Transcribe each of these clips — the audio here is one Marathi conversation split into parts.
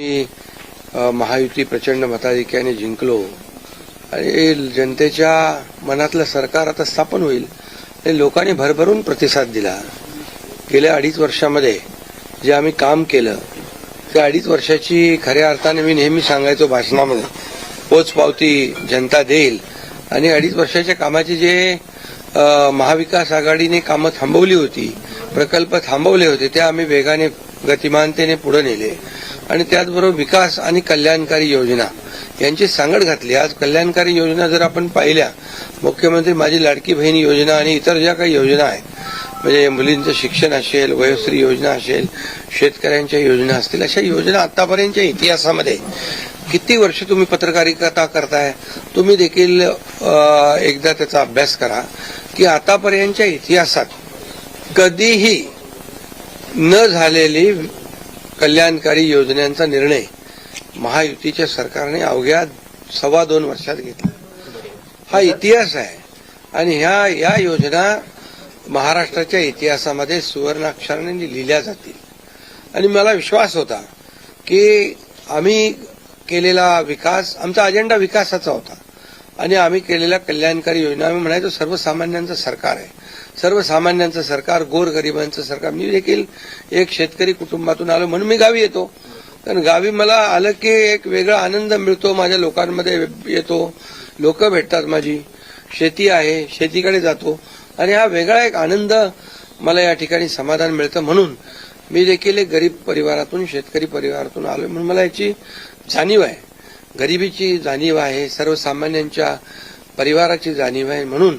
मी महायुती प्रचंड मताधिक्याने जिंकलो. आणि जनतेच्या मनातलं सरकार आता स्थापन होईल. आणि लोकांनी भरभरून प्रतिसाद दिला. गेल्या अडीच वर्षामध्ये जे आम्ही काम केलं त्या अडीच वर्षाची खऱ्या अर्थाने मी नेहमी सांगायचो भाषणामध्ये पोचपावती जनता देईल. आणि अडीच वर्षाच्या कामाचे जे महाविकास आघाडीने कामं थांबवली होती प्रकल्प थांबवले होते ते आम्ही वेगाने गतिमानतेने पुढे नेले. आणि त्याचबरोबर विकास आणि कल्याणकारी योजना. यांची सांगड घातली. आज कल्याणकारी योजना जर आपण पाहिल्या मुख्यमंत्री माझी लाडकी बहीण योजना आणि इतर ज्या काही योजना आहेत म्हणजे मुलींचं शिक्षण असेल वयोश्री योजना असेल शेतकऱ्यांच्या योजना असतील अशा योजना आतापर्यंतच्या इतिहासामध्ये किती वर्ष तुम्ही पत्रकारिता करताय? तुम्ही देखील एकदा त्याचा अभ्यास करा की आतापर्यंतच्या इतिहासात कधीही न झालेली कल्याणकारी योजनांचा निर्णय महायुतीच्या सरकारने अवघ्या सव्वा दोन वर्षात घेतला. हा इतिहास आहे. आणि ह्या या योजना महाराष्ट्राच्या इतिहासामध्ये सुवर्णाक्षराने लिहिल्या जातील. आणि मला विश्वास होता की आम्ही केलेला विकास आमचा अजेंडा विकासाचा होता. आणि आम्ही केलेल्या कल्याणकारी योजना आम्ही म्हणायचो सर्वसामान्यांचं सरकार आहे. सर्वसामान्यांचं सरकार गोरगरिबांचं सरकार. मी देखील एक शेतकरी कुटुंबातून आलो म्हणून मी गावी येतो. कारण गावी मला आलं की एक वेगळा आनंद मिळतो. माझ्या लोकांमध्ये येतो. लोक भेटतात माझी. शेती आहे शेतीकडे जातो. आणि हा वेगळा एक आनंद मला या ठिकाणी समाधान मिळतं म्हणून मी देखील एक गरीब परिवारातून शेतकरी परिवारातून आलो म्हणून मला याची जाणीव आहे. गरिबीची जाणीव आहे सर्वसामान्यांच्या परिवाराची जाणीव आहे म्हणून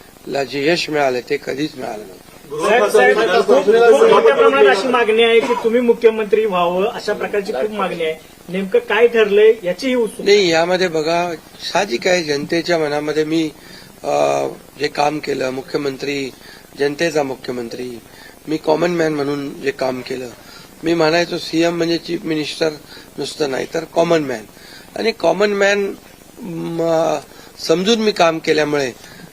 जे यश मिळालं ते कधीच मिळालं नव्हतं. साहेब साहेब खूप खूप मोठ्या प्रमाणात अशी मागणी आहे की तुम्ही मुख्यमंत्री व्हावं अशा प्रकारची खूप मागणी आहे. नेमकं काय ठरलंय याचीही उत्सुकता नाही यामध्ये बघा साहजिक आहे जनतेच्या मनामध्ये मी अ, जे काम केलं मुख्यमंत्री जनतेचा मुख्यमंत्री मी कॉमन मॅन म्हणून जे काम केलं. मी म्हणायचो सीएम म्हणजे चीफ मिनिस्टर नुसतं नाही तर कॉमन मॅन आणि कॉमन मॅन समजून मी काम केल्यामुळे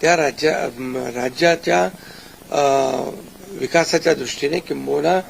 त्या राज्या राज्याच्या विकासाच्या दृष्टीने किंबहुना